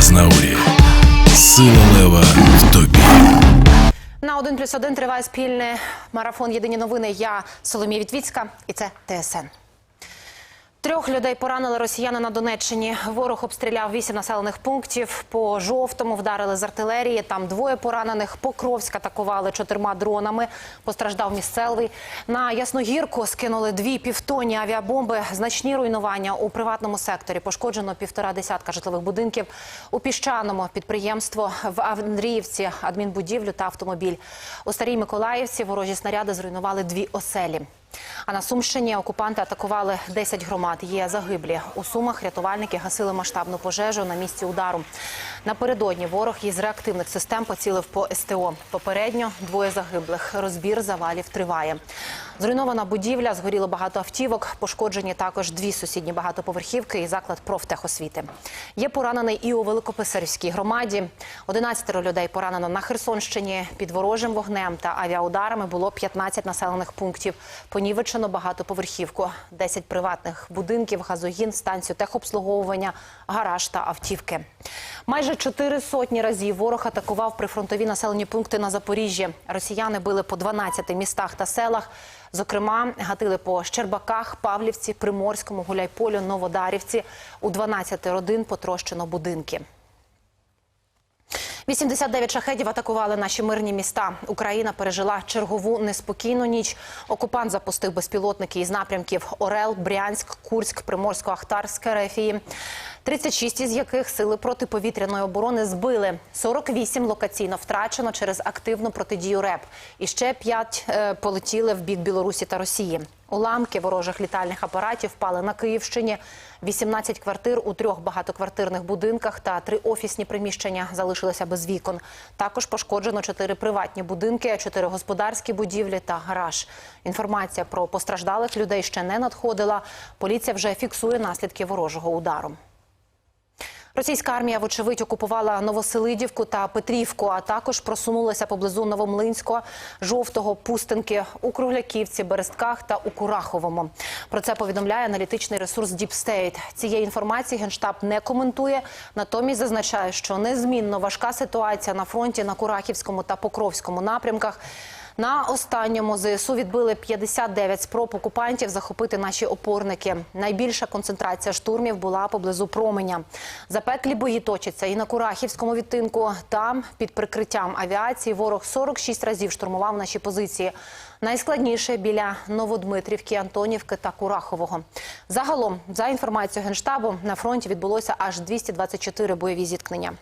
Азнаурі. Сила лева в тобі. На 1 плюс 1 триває спільний марафон Єдині новини. Я Соломія Вітвіцька і це ТСН. Трьох людей поранили росіяни на Донеччині. Ворог обстріляв вісім населених пунктів. По жовтому вдарили з артилерії. Там двоє поранених. Покровськ атакували чотирма дронами. Постраждав місцевий. На Ясногірку скинули дві півтонні авіабомби. Значні руйнування у приватному секторі. Пошкоджено півтора десятка житлових будинків. У піщаному підприємство в Андріївці, адмінбудівлю та автомобіль. У Старій Миколаївці ворожі снаряди зруйнували дві оселі. А на Сумщині окупанти атакували 10 громад. Є загиблі. У Сумах рятувальники гасили масштабну пожежу на місці удару. Напередодні ворог із реактивних систем поцілив по СТО. Попередньо двоє загиблих. Розбір завалів триває. Зруйнована будівля, згоріло багато автівок. Пошкоджені також дві сусідні багатоповерхівки і заклад профтехосвіти. Є поранений і у Великописарівській громаді. 11 людей поранено на Херсонщині. Під ворожим вогнем та авіаударами було 15 населених пунктів. Понівечено багатоповерхівку, 10 приватних будинків, газогін, станцію техобслуговування, гараж та автівки. Майже чотири сотні разів ворог атакував прифронтові населені пункти на Запоріжжі. Росіяни били по 12 містах та селах. Зокрема, гатили по Щербаках, Павлівці, Приморському, Гуляйполю, Новодарівці. У 12 родин потрощено будинки. 89 шахедів атакували наші мирні міста. Україна пережила чергову неспокійну ніч. Окупант запустив безпілотники із напрямків Орел, Брянськ, Курськ, Приморсько-Ахтарськ, Рефії. 36 із яких сили протиповітряної оборони збили. 48 локаційно втрачено через активну протидію РЕП. І ще 5 е, полетіли в бік Білорусі та Росії. Уламки ворожих літальних апаратів впали на Київщині. 18 квартир у трьох багатоквартирних будинках та три офісні приміщення залишилися без вікон. Також пошкоджено чотири приватні будинки, чотири господарські будівлі та гараж. Інформація про постраждалих людей ще не надходила. Поліція вже фіксує наслідки ворожого удару. Російська армія, вочевидь, окупувала Новоселидівку та Петрівку, а також просунулася поблизу Новомлинського, Жовтого, Пустинки, у Кругляківці, Берестках та у Кураховому. Про це повідомляє аналітичний ресурс State. Цієї інформації генштаб не коментує. Натомість зазначає, що незмінно важка ситуація на фронті на Курахівському та Покровському напрямках. На останньому ЗСУ відбили 59 спроб окупантів захопити наші опорники. Найбільша концентрація штурмів була поблизу променя. Запеклі бої точаться і на Курахівському відтинку. Там під прикриттям авіації ворог 46 разів штурмував наші позиції. Найскладніше біля Новодмитрівки, Антонівки та Курахового. Загалом, за інформацією генштабу, на фронті відбулося аж 224 бойові зіткнення.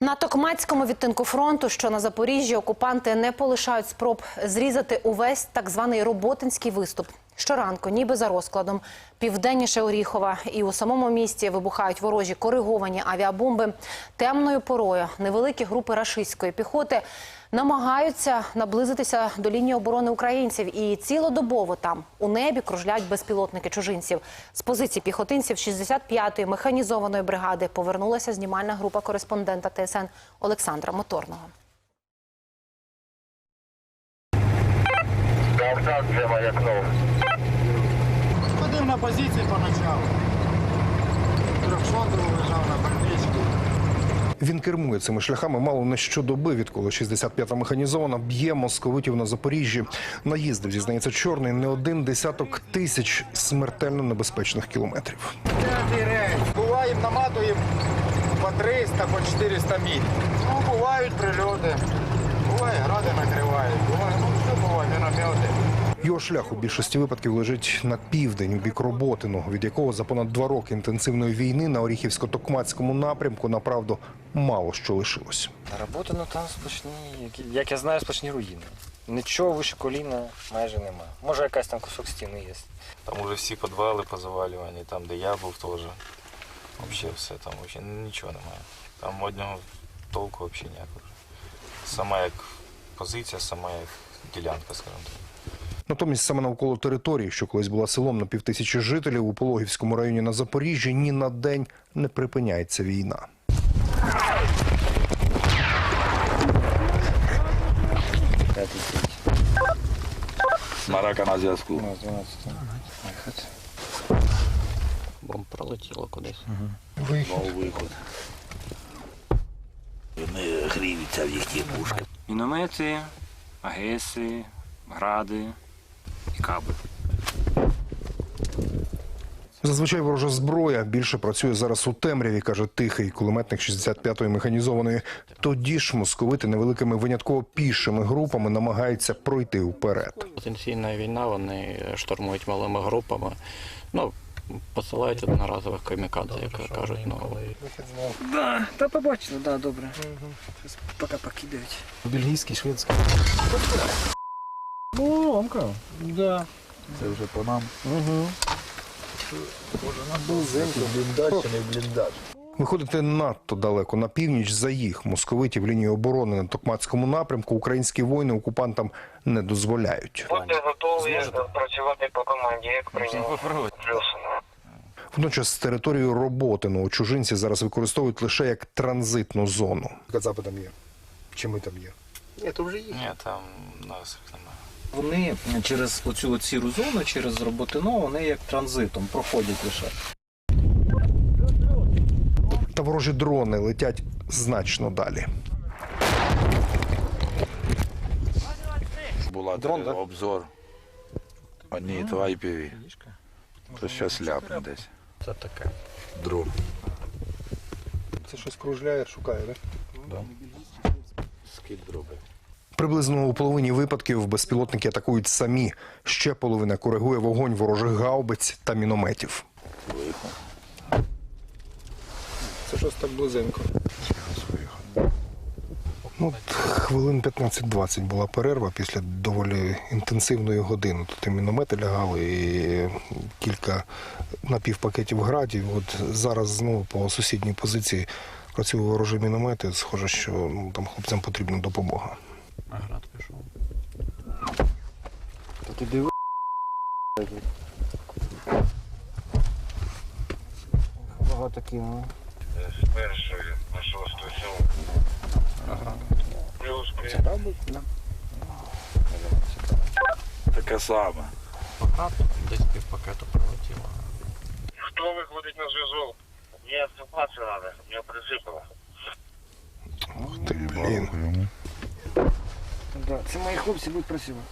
На Токмацькому відтинку фронту, що на Запоріжжі, окупанти не полишають спроб зрізати увесь так званий роботинський виступ. Щоранку, ніби за розкладом, південніше Оріхова і у самому місті вибухають ворожі кориговані авіабомби. Темною порою невеликі групи рашистської піхоти намагаються наблизитися до лінії оборони українців. І цілодобово там у небі кружлять безпілотники чужинців. З позицій піхотинців 65-ї механізованої бригади повернулася знімальна група кореспондента ТСН Олександра Моторного. Маякнув. Ходив на позиції поначалу. Трьохсотий лежав на больничці. Він кермує цими шляхами мало не щодоби, відколи 65-та механізована б'є московитів на Запоріжжі. Наїздив, зізнається, чорний не один десяток тисяч смертельно небезпечних кілометрів. Буваємо, наматуємо по 300, по 400 міль. Ну, бувають прильоти. Буває, гради накривають. Буває, ну все буває, міномети. Його шлях у більшості випадків лежить на південь, у бік Роботину, від якого за понад два роки інтенсивної війни на Оріхівсько-Токмацькому напрямку направду мало що лишилось. На роботу, ну там сплошні, які- як я знаю, сплошні руїни. Нічого вище коліна майже нема. Може якась там кусок стіни є. Там уже всі підвали позавалювані, там, де я був теж. Взагалі все, там вообще нічого немає. Там одного толку взагалі ніякого. Сама як позиція, сама як ділянка, скажімо так. Натомість саме навколо території, що колись була селом на півтисячі жителів у Пологівському районі на Запоріжжі, ні на день не припиняється війна. Марака на зв'язку. У нас 12 виход. Бомб пролетіло кудись. Знову виход. вони гріються в їхніх пушках. Міномети, агеси, гради і каби. Зазвичай ворожа зброя більше працює зараз у темряві, каже тихий кулеметник 65-ї механізованої. Тоді ж московити невеликими винятково пішими групами намагаються пройти вперед. Потенційна війна, вони штурмують малими групами. Ну, посилають одноразових камікадзе, як кажуть. Ну, Да, та побачили, да, добре. Поки покидають. Бельгійський, шведський. Да. Це вже по нам. Виходити надто далеко на північ за їх московитів лінію оборони на Токмацькому напрямку українські воїни окупантам не дозволяють. Будьте готові працювати по команді, як прийняв. Водночас територію Роботиного чужинці зараз використовують лише як транзитну зону. Кацапи там є. Чи ми там є? Ні, там нас їх немає. Вони через оцю сіру зону, через роботино, вони як транзитом проходять лише. Та ворожі дрони летять значно далі. Була Дрон, обзор. Одні то IPV. То зараз ляпне десь. це таке. Дрон. Це щось кружляє, шукає, так? Скид дроби. Приблизно у половині випадків безпілотники атакують самі. Ще половина коригує вогонь ворожих гаубиць та мінометів. Це щось так близенько. Ну, хвилин 15-20 була перерва після доволі інтенсивної години. Тут і міномети лягали, і кілька напівпакетів градів. От зараз знову по сусідній позиції працює ворожі міномети. Схоже, що ну, там хлопцям потрібна допомога. А град пішов. Багато кинули. З першої на шосту сьому. Плюс плюс. Таке саме. Град десь півпакету прилетіло. Хто виходить на зв'язок? Я вступатися треба, я присипала. Ух ти, блін. Да. Це мої хлопці будуть працювати.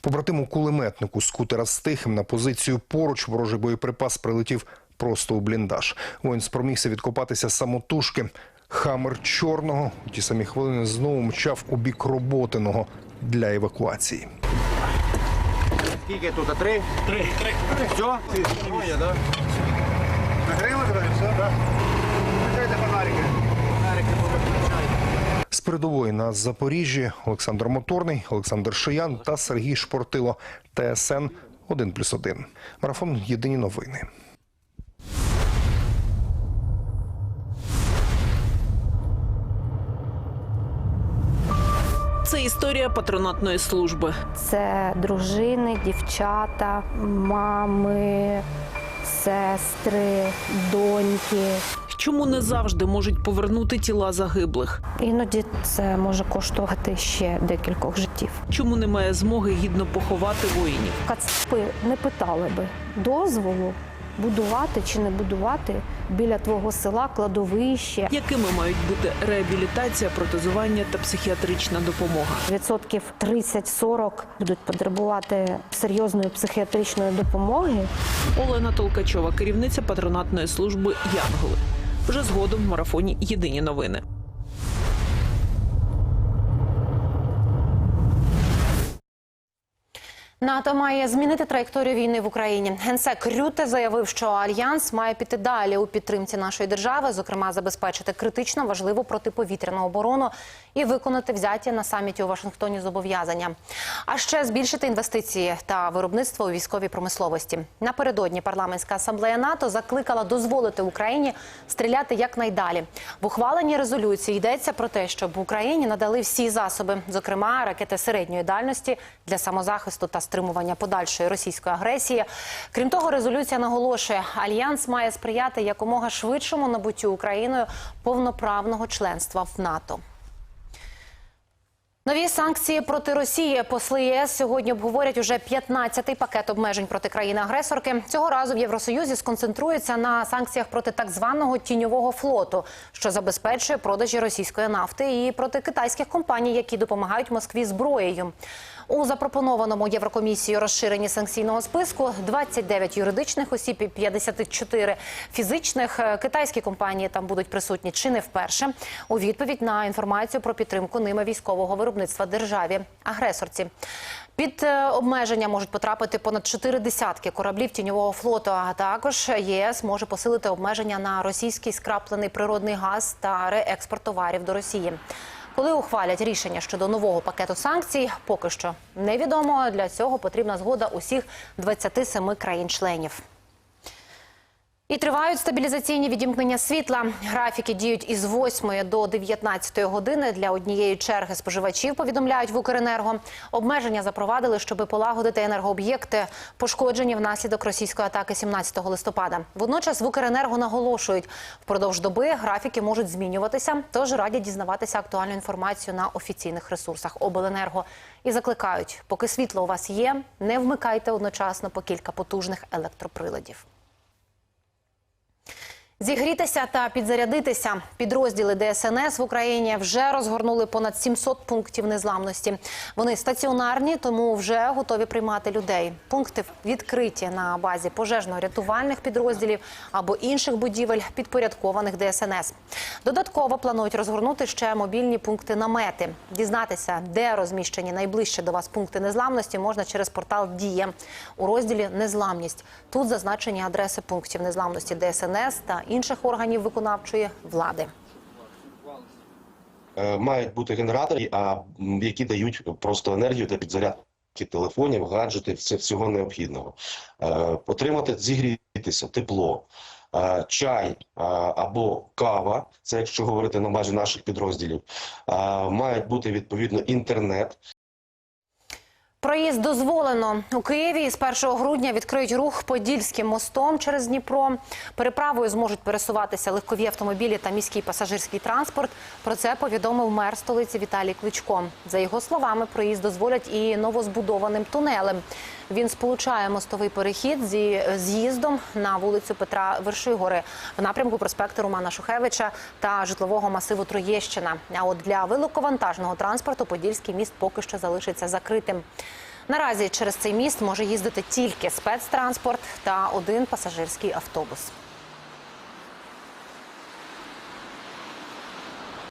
Побратиму кулеметнику скутера з тихим на позицію поруч ворожий боєприпас прилетів просто у бліндаж. Воїн спромігся відкопатися самотужки. Хамер чорного у ті самі хвилини знову мчав у бік роботиного для евакуації. Скільки тут? Три? Три. Три. Все? Троє, да? Нагрили тебе? Все, так? Чекайте фонарики. Фонарики З передової на Запоріжжі Олександр Моторний, Олександр Шиян та Сергій Шпортило. ТСН 1+,1. Марафон Єдині новини. Це історія патронатної служби. Це дружини, дівчата, мами, сестри, доньки. Чому не завжди можуть повернути тіла загиблих? Іноді це може коштувати ще декількох життів. Чому немає змоги гідно поховати воїнів? Кацапи не питали би дозволу будувати чи не будувати біля твого села кладовище. Якими мають бути реабілітація, протезування та психіатрична допомога? Відсотків 30-40 будуть потребувати серйозної психіатричної допомоги. Олена Толкачова, керівниця патронатної служби Янголи. Вже згодом в марафоні Єдині новини. НАТО має змінити траєкторію війни в Україні. Генсек Рюте заявив, що альянс має піти далі у підтримці нашої держави, зокрема забезпечити критично важливу протиповітряну оборону і виконати взяті на саміті у Вашингтоні зобов'язання. А ще збільшити інвестиції та виробництво у військовій промисловості. Напередодні парламентська асамблея НАТО закликала дозволити Україні стріляти якнайдалі. В ухваленій резолюції йдеться про те, щоб Україні надали всі засоби, зокрема ракети середньої дальності для самозахисту та стримування подальшої російської агресії. Крім того, резолюція наголошує, альянс має сприяти якомога швидшому набуттю Україною повноправного членства в НАТО. Нові санкції проти Росії посли ЄС сьогодні обговорять уже 15-й пакет обмежень проти країни-агресорки. Цього разу в Євросоюзі сконцентруються на санкціях проти так званого тіньового флоту, що забезпечує продажі російської нафти, і проти китайських компаній, які допомагають Москві зброєю. У запропонованому Єврокомісією розширенні санкційного списку 29 юридичних осіб і 54 фізичних. Е, Китайські компанії там будуть присутні чи не вперше. У відповідь на інформацію про підтримку ними військового виробництва державі агресорці. Під е, обмеження можуть потрапити понад чотири десятки кораблів тіньового флоту. А також ЄС може посилити обмеження на російський скраплений природний газ та реекспорт товарів до Росії. Коли ухвалять рішення щодо нового пакету санкцій, поки що невідомо. Для цього потрібна згода усіх 27 країн-членів. І тривають стабілізаційні відімкнення світла. Графіки діють із 8 до 19 години. Для однієї черги споживачів повідомляють в Укренерго. Обмеження запровадили, щоб полагодити енергооб'єкти, пошкоджені внаслідок російської атаки 17 листопада. Водночас в Укренерго наголошують, впродовж доби графіки можуть змінюватися, тож радять дізнаватися актуальну інформацію на офіційних ресурсах обленерго. І закликають, поки світло у вас є, не вмикайте одночасно по кілька потужних електроприладів. Зігрітися та підзарядитися. Підрозділи ДСНС в Україні вже розгорнули понад 700 пунктів незламності. Вони стаціонарні, тому вже готові приймати людей. Пункти відкриті на базі пожежно-рятувальних підрозділів або інших будівель, підпорядкованих ДСНС. Додатково планують розгорнути ще мобільні пункти намети. Дізнатися, де розміщені найближче до вас пункти незламності, можна через портал Дія у розділі Незламність. Тут зазначені адреси пунктів незламності ДСНС та інших органів виконавчої влади. Е, мають бути генератори, а які дають просто енергію для підзарядки телефонів, гаджетів, всього необхідного. Е, Отримати, зігрітися, тепло, е, чай або кава, це якщо говорити на базі наших підрозділів, мають бути відповідно інтернет. Проїзд дозволено у Києві. З 1 грудня відкриють рух Подільським мостом через Дніпро. Переправою зможуть пересуватися легкові автомобілі та міський пасажирський транспорт. Про це повідомив мер столиці Віталій Кличко. За його словами, проїзд дозволять і новозбудованим тунелем. Він сполучає мостовий перехід зі з'їздом на вулицю Петра Вершигори в напрямку проспекту Романа Шухевича та житлового масиву Троєщина. А от для великовантажного транспорту Подільський міст поки що залишиться закритим. Наразі через цей міст може їздити тільки спецтранспорт та один пасажирський автобус.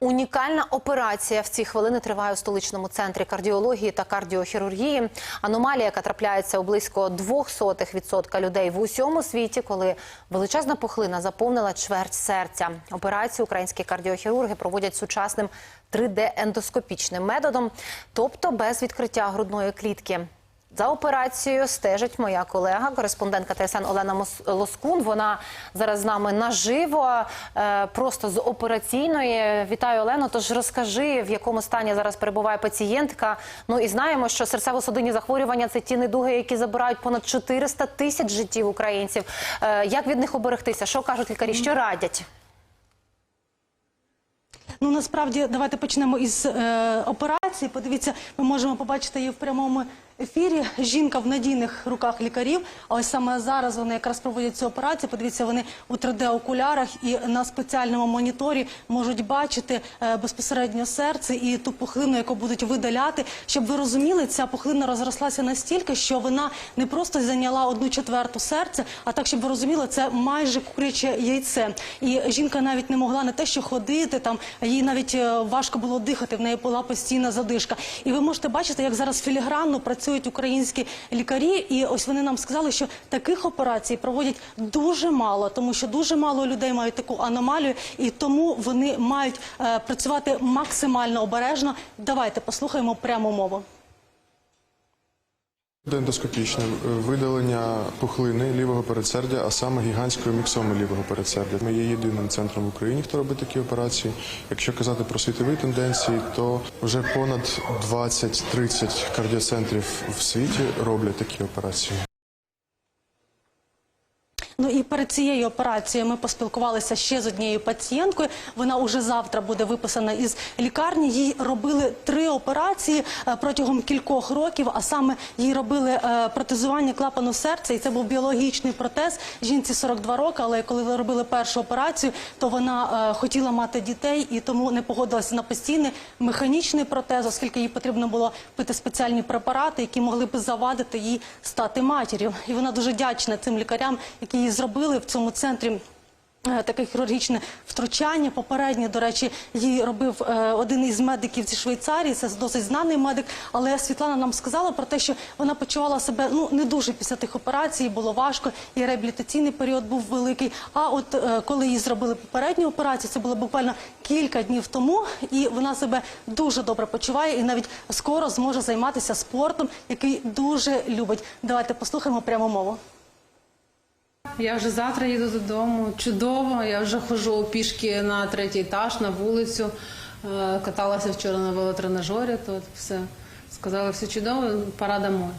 Унікальна операція в ці хвилини триває у столичному центрі кардіології та кардіохірургії. Аномалія, яка трапляється у близько 0,02% людей в усьому світі, коли величезна пухлина заповнила чверть серця. Операцію українські кардіохірурги проводять сучасним 3D-ендоскопічним методом, тобто без відкриття грудної клітки. За операцією стежить моя колега, кореспондентка ТСН Олена Лоскун. Вона зараз з нами наживо, е, просто з операційної. Вітаю, Олено. Тож розкажи, в якому стані зараз перебуває пацієнтка. Ну і знаємо, що серцево-судинні захворювання це ті недуги, які забирають понад 400 тисяч життів українців. Е, Як від них оберегтися? Що кажуть лікарі? Що радять? Ну насправді давайте почнемо із е, операції. Подивіться, ми можемо побачити її в прямому ефірі. Жінка в надійних руках лікарів. А ось саме зараз вони якраз проводять цю операцію. Подивіться, вони у 3D-окулярах і на спеціальному моніторі можуть бачити е, безпосередньо серце і ту пухлину, яку будуть видаляти. Щоб ви розуміли, ця пухлина розрослася настільки, що вона не просто зайняла одну четверту серця, а так, щоб ви розуміли, це майже куряче яйце. І жінка навіть не могла не те, що ходити там, їй навіть е, важко було дихати. В неї була постійна задишка. І ви можете бачити, як зараз філігранно працюють українські лікарі. І ось вони нам сказали, що таких операцій проводять дуже мало, тому що дуже мало людей мають таку аномалію, і тому вони мають е, працювати максимально обережно. Давайте послухаємо пряму мову. Ендоскопічне е, видалення пухлини лівого передсердя, а саме гігантської міксоми лівого передсердя. Ми є єдиним центром в Україні, хто робить такі операції. Якщо казати про світові тенденції, то вже понад 20-30 кардіоцентрів в світі роблять такі операції. Перед цією операцією ми поспілкувалися ще з однією пацієнткою. Вона уже завтра буде виписана із лікарні. Їй робили три операції е, протягом кількох років, а саме їй робили е, протезування клапану серця, і це був біологічний протез. Жінці 42 роки, але коли робили першу операцію, то вона е, хотіла мати дітей і тому не погодилася на постійний механічний протез, оскільки їй потрібно було пити спеціальні препарати, які могли б завадити їй стати матір'ю. І вона дуже вдячна цим лікарям, які їй зробили в цьому центрі. е, Таке хірургічне втручання. Попереднє, до речі, їй робив е, один із медиків зі Швейцарії. Це досить знаний медик. Але Світлана нам сказала про те, що вона почувала себе ну не дуже після тих операцій. Було важко, і реабілітаційний період був великий. А от е, коли їй зробили попередню операцію, це було буквально кілька днів тому, і вона себе дуже добре почуває, і навіть скоро зможе займатися спортом, який дуже любить. Давайте послухаємо прямо мову. Я вже завтра їду додому. Чудово. Я вже ходжу пішки на третій етаж, на вулицю. Е, Каталася вчора на велотренажері. Тут все сказали, все чудово, пора домой.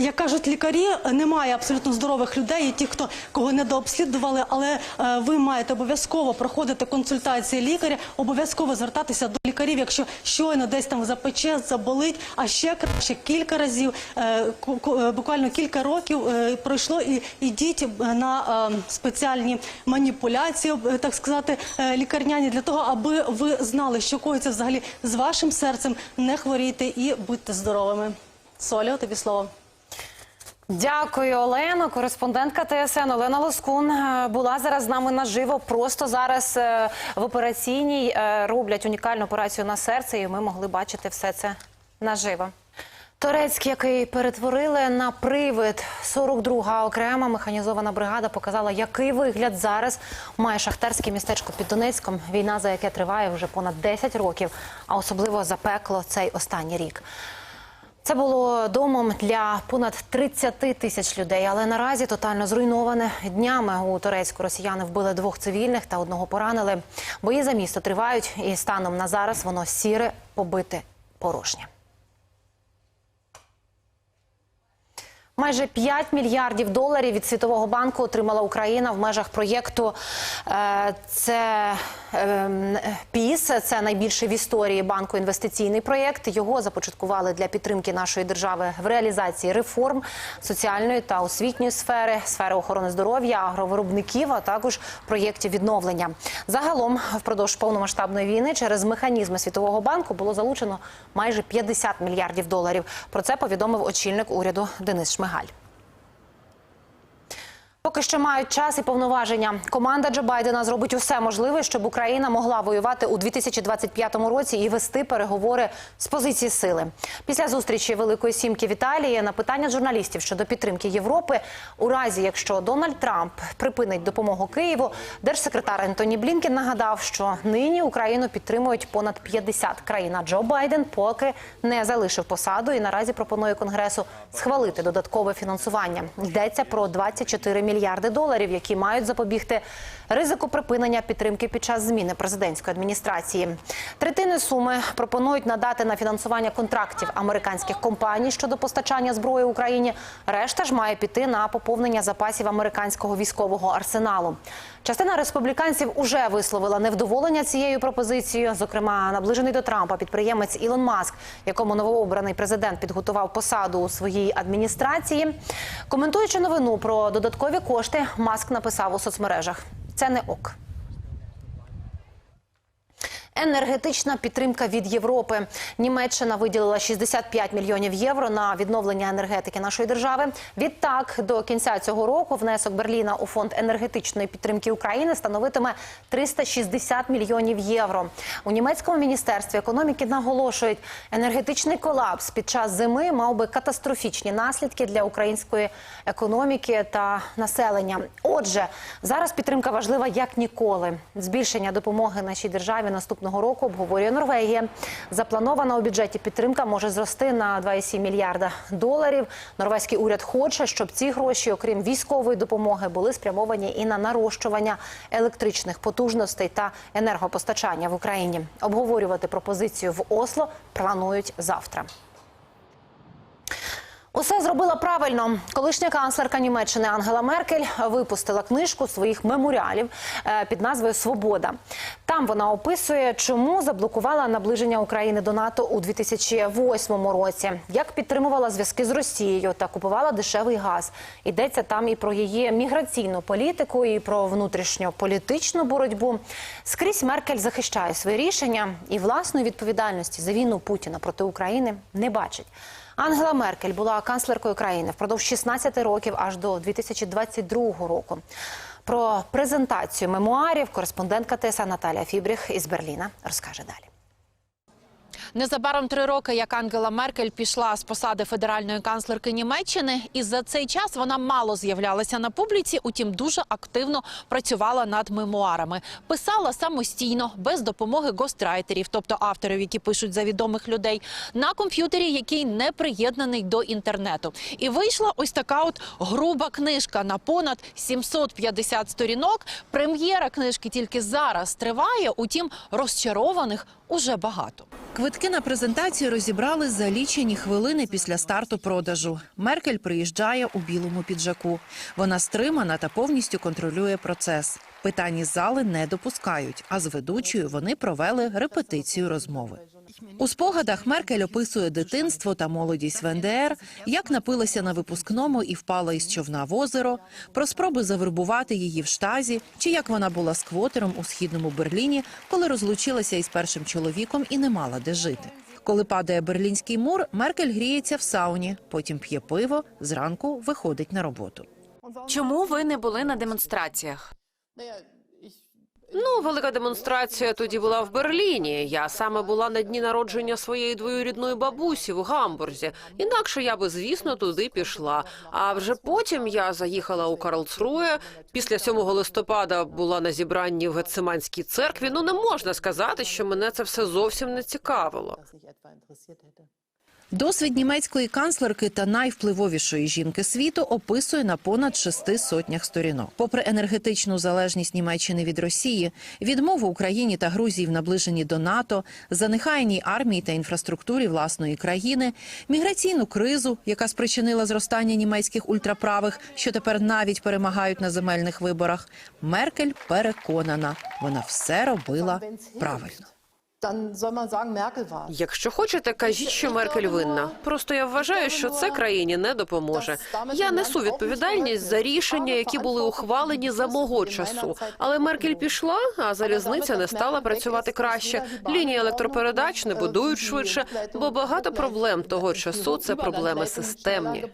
Як кажуть лікарі, немає абсолютно здорових людей, є ті, хто кого не дообслідували, але е, ви маєте обов'язково проходити консультації лікаря, обов'язково звертатися до лікарів, якщо щойно десь там запече, заболить, а ще краще кілька разів, е, е, буквально кілька років е, пройшло, і ідіть на спеціальні маніпуляції, е, так сказати, лікарняні для того, аби ви знали, що коїться взагалі з вашим серцем, не хворійте і будьте здоровими. Солі, тобі слово. Дякую, Олено. Кореспондентка ТСН Олена Лоскун е, була зараз з нами наживо. Просто зараз е, в операційній е, роблять унікальну операцію на серце, і ми могли бачити все це наживо. Торецьк, який перетворили на привид, 42-га окрема механізована бригада показала, який вигляд зараз має шахтарське містечко під Донецьком. Війна, за яке триває вже понад 10 років, а особливо запекло цей останній рік. Це було домом для понад 30 тисяч людей, але наразі тотально зруйноване. Днями у Турецьку росіяни вбили двох цивільних та одного поранили. Бої за місто тривають, і станом на зараз воно сіре, побите, порожнє. Майже 5 мільярдів доларів від Світового банку отримала Україна в межах проєкту. е, Це ПІС, це найбільший в історії банку інвестиційний проєкт. Його започаткували для підтримки нашої держави в реалізації реформ соціальної та освітньої сфери, сфери охорони здоров'я, агровиробників, а також проєктів відновлення. Загалом впродовж повномасштабної війни через механізми Світового банку було залучено майже 50 мільярдів доларів. Про це повідомив очільник уряду Денис Шмигаль. Поки що мають час і повноваження. Команда Джо Байдена зробить усе можливе, щоб Україна могла воювати у 2025 році і вести переговори з позиції сили. Після зустрічі Великої сімки в Італії на питання журналістів щодо підтримки Європи, у разі якщо Дональд Трамп припинить допомогу Києву, держсекретар Ентоні Блінкен нагадав, що нині Україну підтримують понад 50 країн. Джо Байден поки не залишив посаду і наразі пропонує конгресу схвалити додаткове фінансування. Йдеться про 24 мільярди доларів, які мають запобігти ризику припинення підтримки під час зміни президентської адміністрації. Третини суми пропонують надати на фінансування контрактів американських компаній щодо постачання зброї Україні. Решта ж має піти на поповнення запасів американського військового арсеналу. Частина республіканців уже висловила невдоволення цією пропозицією. Зокрема, наближений до Трампа підприємець Ілон Маск, якому новообраний президент підготував посаду у своїй адміністрації. Коментуючи новину про додаткові кошти, Маск написав у соцмережах: це не ок. Енергетична підтримка від Європи. Німеччина виділила 65 мільйонів євро на відновлення енергетики нашої держави. Відтак, до кінця цього року внесок Берліна у фонд енергетичної підтримки України становитиме 360 мільйонів євро. У німецькому міністерстві економіки наголошують, енергетичний колапс під час зими мав би катастрофічні наслідки для української економіки та населення. Отже, зараз підтримка важлива як ніколи. Збільшення допомоги нашій державі наступного року обговорює Норвегія. Запланована у бюджеті підтримка може зрости на 2,7 мільярда доларів. Норвезький уряд хоче, щоб ці гроші, окрім військової допомоги, були спрямовані і на нарощування електричних потужностей та енергопостачання в Україні. Обговорювати пропозицію в Осло планують завтра. Усе зробила правильно. Колишня канцлерка Німеччини Ангела Меркель випустила книжку своїх меморіалів е, під назвою Свобода. Там вона описує, чому заблокувала наближення України до НАТО у 2008 році, як підтримувала зв'язки з Росією та купувала дешевий газ. Йдеться там і про її міграційну політику, і про внутрішньополітичну боротьбу. Скрізь Меркель захищає свої рішення і власної відповідальності за війну Путіна проти України не бачить. Ангела Меркель була канцлеркою країни впродовж 16 років аж до 2022 року. Про презентацію мемуарів кореспондентка ТСА Наталія Фібріх із Берліна розкаже далі. Незабаром три роки, як Ангела Меркель пішла з посади федеральної канцлерки Німеччини, і за цей час вона мало з'являлася на публіці, утім дуже активно працювала над мемуарами. Писала самостійно, без допомоги гострайтерів, тобто авторів, які пишуть за відомих людей, на комп'ютері, який не приєднаний до інтернету. І вийшла ось така от груба книжка на понад 750 сторінок. Прем'єра книжки тільки зараз триває, утім розчарованих уже багато. Квитки на презентацію розібрали за лічені хвилини після старту продажу. Меркель приїжджає у білому піджаку. Вона стримана та повністю контролює процес. Питань із зали не допускають, а з ведучою вони провели репетицію розмови. У спогадах Меркель описує дитинство та молодість в НДР, як напилася на випускному і впала із човна в озеро, про спроби завербувати її в штазі, чи як вона була сквотером у східному Берліні, коли розлучилася із першим чоловіком і не мала де жити. Коли падає берлінський мур, Меркель гріється в сауні, потім п'є пиво, зранку виходить на роботу. Чому ви не були на демонстраціях? Ну, велика демонстрація тоді була в Берліні. Я саме була на дні народження своєї двоюрідної бабусі в Гамбурзі. Інакше я би, звісно, туди пішла. А вже потім я заїхала у Карлсруе. Після 7 листопада була на зібранні в Гециманській церкві. Ну не можна сказати, що мене це все зовсім не цікавило. Досвід німецької канцлерки та найвпливовішої жінки світу описує на понад шести сотнях сторінок. Попри енергетичну залежність Німеччини від Росії, відмову Україні та Грузії в наближенні до НАТО, занехайній армії та інфраструктурі власної країни, міграційну кризу, яка спричинила зростання німецьких ультраправих, що тепер навіть перемагають на земельних виборах. Меркель переконана, вона все робила правильно. Якщо хочете, кажіть, що Меркель винна. Просто я вважаю, що це країні не допоможе. Я несу відповідальність за рішення, які були ухвалені за мого часу. Але Меркель пішла, а залізниця не стала працювати краще. Лінії електропередач не будують швидше, бо багато проблем того часу це проблеми системні.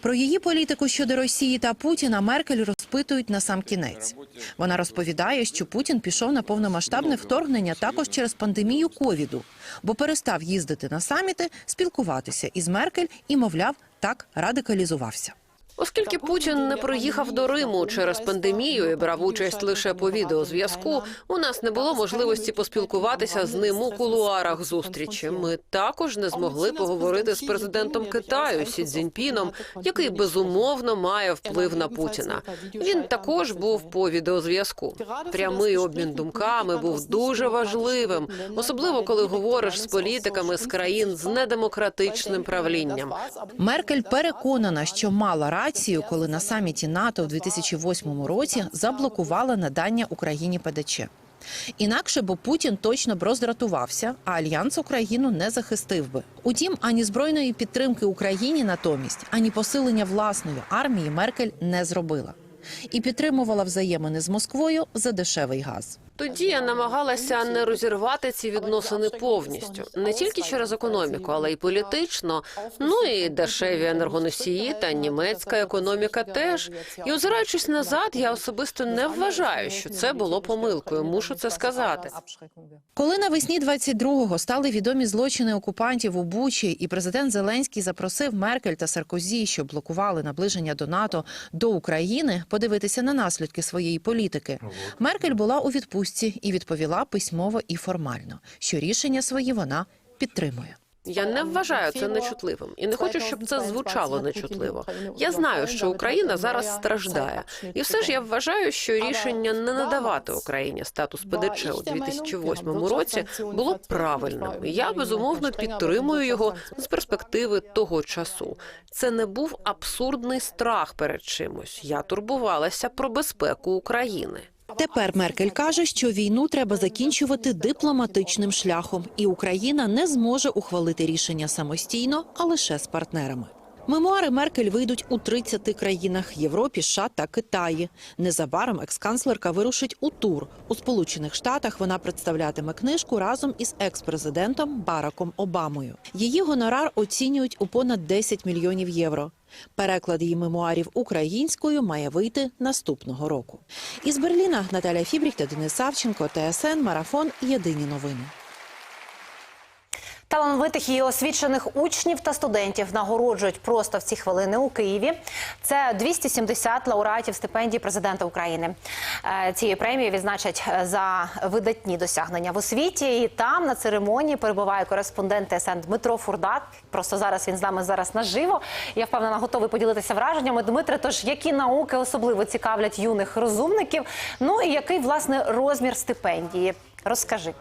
Про її політику щодо Росії та Путіна Меркель розпитують на сам кінець. Вона розповідає, що Путін пішов на повномасштабне вторгнення також через пандемію ковіду, бо перестав їздити на саміти, спілкуватися із Меркель і, мовляв, так радикалізувався. Оскільки Путін не приїхав до Риму через пандемію і брав участь лише по відеозв'язку, у нас не було можливості поспілкуватися з ним у кулуарах зустрічі. Ми також не змогли поговорити з президентом Китаю Сі Цзіньпіном, який безумовно має вплив на Путіна. Він також був по відеозв'язку. Прямий обмін думками був дуже важливим, особливо коли говориш з політиками з країн з недемократичним правлінням. Меркель переконана, що мала рацію, коли на саміті НАТО в 2008 році заблокувала надання Україні ПДЧ. Інакше, бо Путін точно б роздратувався, а альянс Україну не захистив би. Утім, ані збройної підтримки Україні натомість, ані посилення власної армії Меркель не зробила і підтримувала взаємини з Москвою за дешевий газ. Тоді я намагалася не розірвати ці відносини повністю, не тільки через економіку, але й політично. Ну і дешеві енергоносії та німецька економіка теж. І озираючись назад, я особисто не вважаю, що це було помилкою. Мушу це сказати. Коли навесні 22-го стали відомі злочини окупантів у Бучі, і президент Зеленський запросив Меркель та Саркозі, що блокували наближення до НАТО до України, подивитися на наслідки своєї політики. Меркель була у відпустці і відповіла письмово і формально, що рішення свої вона підтримує. Я не вважаю це нечутливим і не хочу, щоб це звучало нечутливо. Я знаю, що Україна зараз страждає, і все ж я вважаю, що рішення не надавати Україні статус ПДЧ у 2008 році було правильним. Я безумовно підтримую його з перспективи того часу. Це не був абсурдний страх перед чимось. Я турбувалася про безпеку України. Тепер Меркель каже, що війну треба закінчувати дипломатичним шляхом, і Україна не зможе ухвалити рішення самостійно, а лише з партнерами. Мемуари Меркель вийдуть у 30 країнах Європі, США та Китаї. Незабаром ексканцлерка вирушить у тур. У Сполучених Штатах вона представлятиме книжку разом із екс-президентом Бараком Обамою. Її гонорар оцінюють у понад 10 мільйонів євро. Переклад її мемуарів українською має вийти наступного року. Із Берліна Наталя Фібрік та Денис Савченко, ТСН, Марафон. Єдині новини. Талановитих і освічених учнів та студентів нагороджують просто в ці хвилини у Києві. Це 270 лауреатів стипендії президента України. Е, Цією премією відзначать е, за видатні досягнення в освіті. І там на церемонії перебуває кореспондент ТСН Дмитро Фурдак. Просто зараз він з нами зараз наживо. Я впевнена, готовий поділитися враженнями. Дмитре, тож які науки особливо цікавлять юних розумників? Ну і який власне розмір стипендії? Розкажи.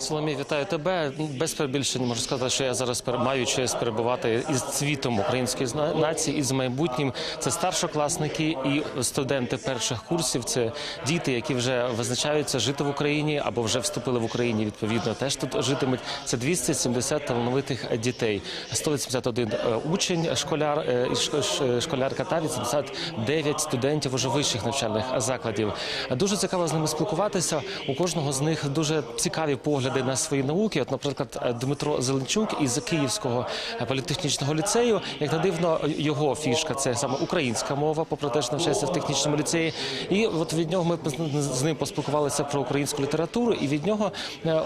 Соломій, вітаю тебе. Без перебільшення можу сказати, що я зараз маю честь перебувати із цвітом української нації і з майбутнім. Це старшокласники і студенти перших курсів. Це діти, які вже визначаються жити в Україні або вже вступили в Україні. Відповідно, теж тут житимуть. Це 270 талановитих дітей, 181 е, учень, школяр, е, школярка та 89 студентів уже вищих навчальних закладів. Дуже цікаво з ними спілкуватися. У кожного з них дуже цікаві погляди на свої науки. От, наприклад, Дмитро Зеленчук із Київського політехнічного ліцею. Як не дивно, його фішка це саме українська мова, попри те, що навчається в технічному ліцеї. І от від нього ми з ним поспілкувалися про українську літературу, і від нього е,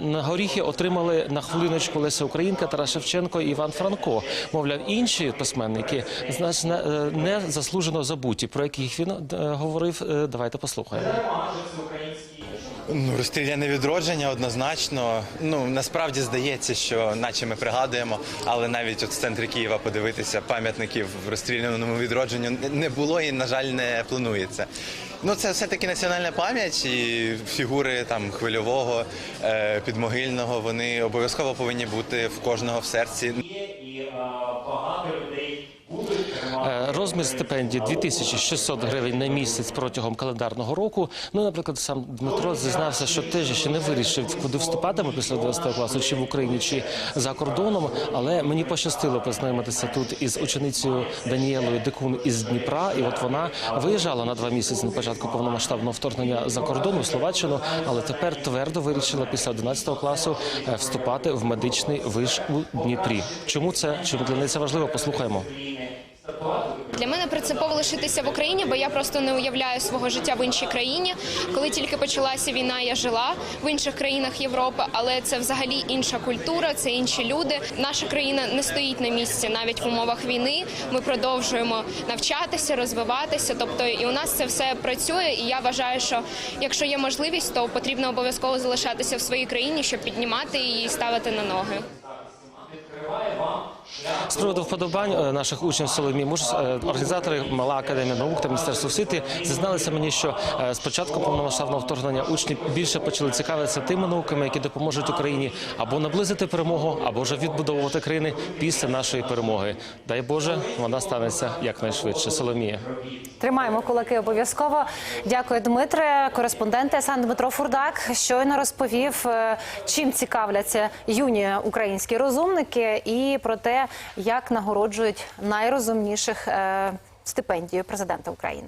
на горіхи отримали на хвилиночку Леся Українка, Тарас Шевченко і Іван Франко. Мовляв, інші письменники значно е, не заслужено забуті, про яких він е, говорив. Е, Давайте послухаємо. Ну, розстріляне відродження однозначно. Ну насправді здається, що наче ми пригадуємо, але навіть от в центрі Києва подивитися пам'ятників розстріляному відродженню не було і, на жаль, не планується. Ну, це все-таки національна пам'ять і фігури там хвильового, е, підмогильного. Вони обов'язково повинні бути в кожного в серці. Е, Розмір стипендії 2600 гривень на місяць протягом календарного року. Ну, наприклад, сам Дмитро зізнався, що теж ще не вирішив, куди вступатиме після 11 класу, чи в Україні, чи за кордоном. Але мені пощастило познайомитися тут із ученицею Даніелою Декун із Дніпра. І от вона виїжджала на два місяці на початку повномасштабного вторгнення за кордон у Словаччину, але тепер твердо вирішила після 11 класу е, вступати в медичний виш у Дніпрі. Чому це? Чому для неї це важливо? Послухаємо. Для мене принципово лишитися в Україні, бо я просто не уявляю свого життя в іншій країні. Коли тільки почалася війна, я жила в інших країнах Європи, але це взагалі інша культура, це інші люди. Наша країна не стоїть на місці навіть в умовах війни. Ми продовжуємо навчатися, розвиватися. Тобто, і у нас це все працює. І я вважаю, що якщо є можливість, то потрібно обов'язково залишатися в своїй країні, щоб піднімати її і ставити на ноги. З приводу вподобань е, наших учнів Соломі Муж, е, організатори Мала академія наук та міністерство освіти зізналися мені, що е, з початку повномасштабного вторгнення учні більше почали цікавитися тими науками, які допоможуть Україні або наблизити перемогу, або вже відбудовувати країни після нашої перемоги. Дай Боже, вона станеться якнайшвидше. Соломія. Тримаємо кулаки обов'язково. Дякую, Дмитре. Кореспондент СН Дмитро Фурдак щойно розповів, чим цікавляться юні українські розумники, і про те, як нагороджують найрозумніших стипендію президента України.